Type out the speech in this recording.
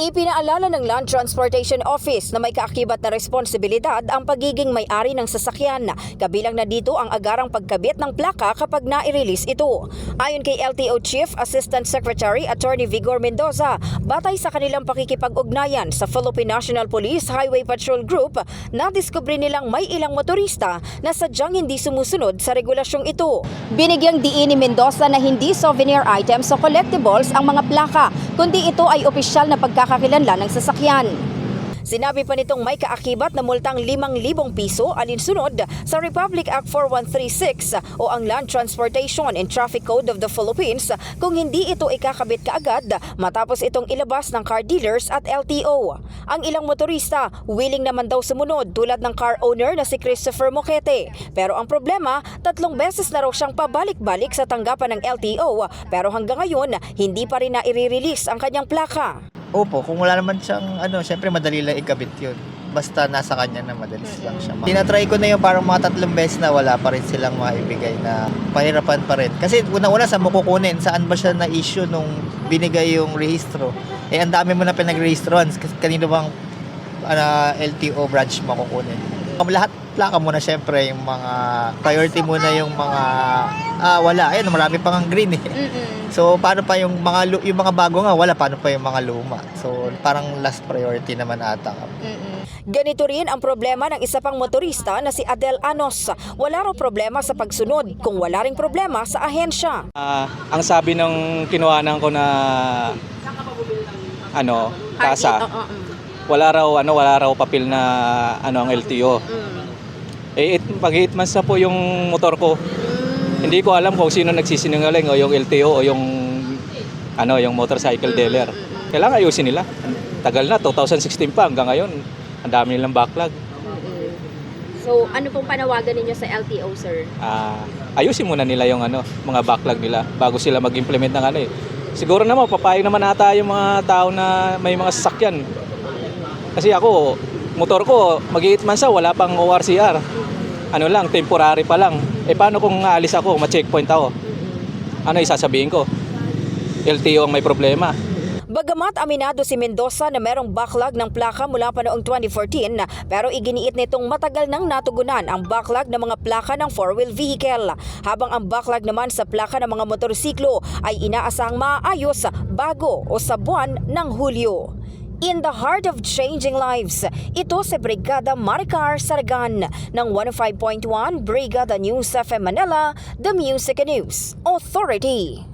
Ipinaalala ng Land Transportation Office na may kaakibat na responsibilidad ang pagiging may-ari ng sasakyan, kabilang na dito ang agarang pagkabit ng plaka kapag na-release ito. Ayon kay LTO Chief Assistant Secretary Attorney Vigor Mendoza, batay sa kanilang pakikipag-ugnayan sa Philippine National Police Highway Patrol Group, nadiskubre nilang may ilang motorista na sadyang hindi sumusunod sa regulasyong ito. Binigyang diin ni Mendoza na hindi souvenir items o collectibles ang mga plaka, kundi ito ay opisyal na pagkakakilanlan ng sasakyan. Sinabi pa nitong may kaakibat na multang 5,000 piso alinsunod sa Republic Act 4136 o ang Land Transportation and Traffic Code of the Philippines kung hindi ito ikakabit kaagad matapos itong ilabas ng car dealers at LTO. Ang ilang motorista willing naman daw sumunod tulad ng car owner na si Christopher Moquete. Pero ang problema, tatlong beses na raw siyang pabalik-balik sa tanggapan ng LTO pero hanggang ngayon hindi pa rin na i-release ang kanyang plaka. Opo, kung wala naman siyang, ano, syempre madali lang ikabit yun. Basta nasa kanya na madalis lang siya. Tinatry ko na yung parang mga tatlong beses na wala pa rin silang maibigay na pahirapan pa rin. Kasi una-una sa mo kukunin, saan ba siya na-issue nung binigay yung rehistro? Eh, ang dami mo na pinag-rehistrohan. Kasi Kanino bang ano, LTO branch mo kukunin? Lahat plaka mo na syempre, yung mga priority mo na yung mga ah, wala. Ayun, marami pang ang green eh. So, paano pa yung mga lu- yung mga bago nga wala, paano pa yung mga luma? So, parang last priority naman ata. Ganito rin ang problema ng isa pang motorista na si Adel Anos. Wala raw problema sa pagsunod kung wala ring problema sa ahensya. Ah, ang sabi ng kinuhanan ko na ano, kasa, wala raw ano, wala raw papel na ano ang LTO. Eh, it, pag 8 months na po yung motor ko. Hindi ko alam kung sino nagsisinungaling o yung LTO o yung ano, yung motorcycle dealer. Kailangan ayusin nila. Tagal na, 2016 pa hanggang ngayon. Ang dami nilang backlog. So, ano pong panawagan ninyo sa LTO, sir? Ah, ayusin muna nila yung ano, mga backlog nila bago sila mag-implement ng ano eh. Siguro naman papayag naman ata yung mga tao na may mga sasakyan. Kasi ako, motor ko, mag-8 months na, wala pang ORCR. Ano lang, temporary pa lang. Eh paano kung aalis ako, ma-checkpoint ako? Ano isasabihin ko? LTO ang may problema. Bagamat aminado si Mendoza na merong backlog ng plaka mula pa noong 2014 pero iginiit nitong matagal nang natugunan ang backlog ng mga plaka ng four-wheel vehicle habang ang backlog naman sa plaka ng mga motorsiklo ay inaasahang maayos bago o sa buwan ng Hulyo. In the heart of changing lives, ito si Brigada Maricar Saragan ng 105.1 Brigada News FM Manila, The Music News Authority.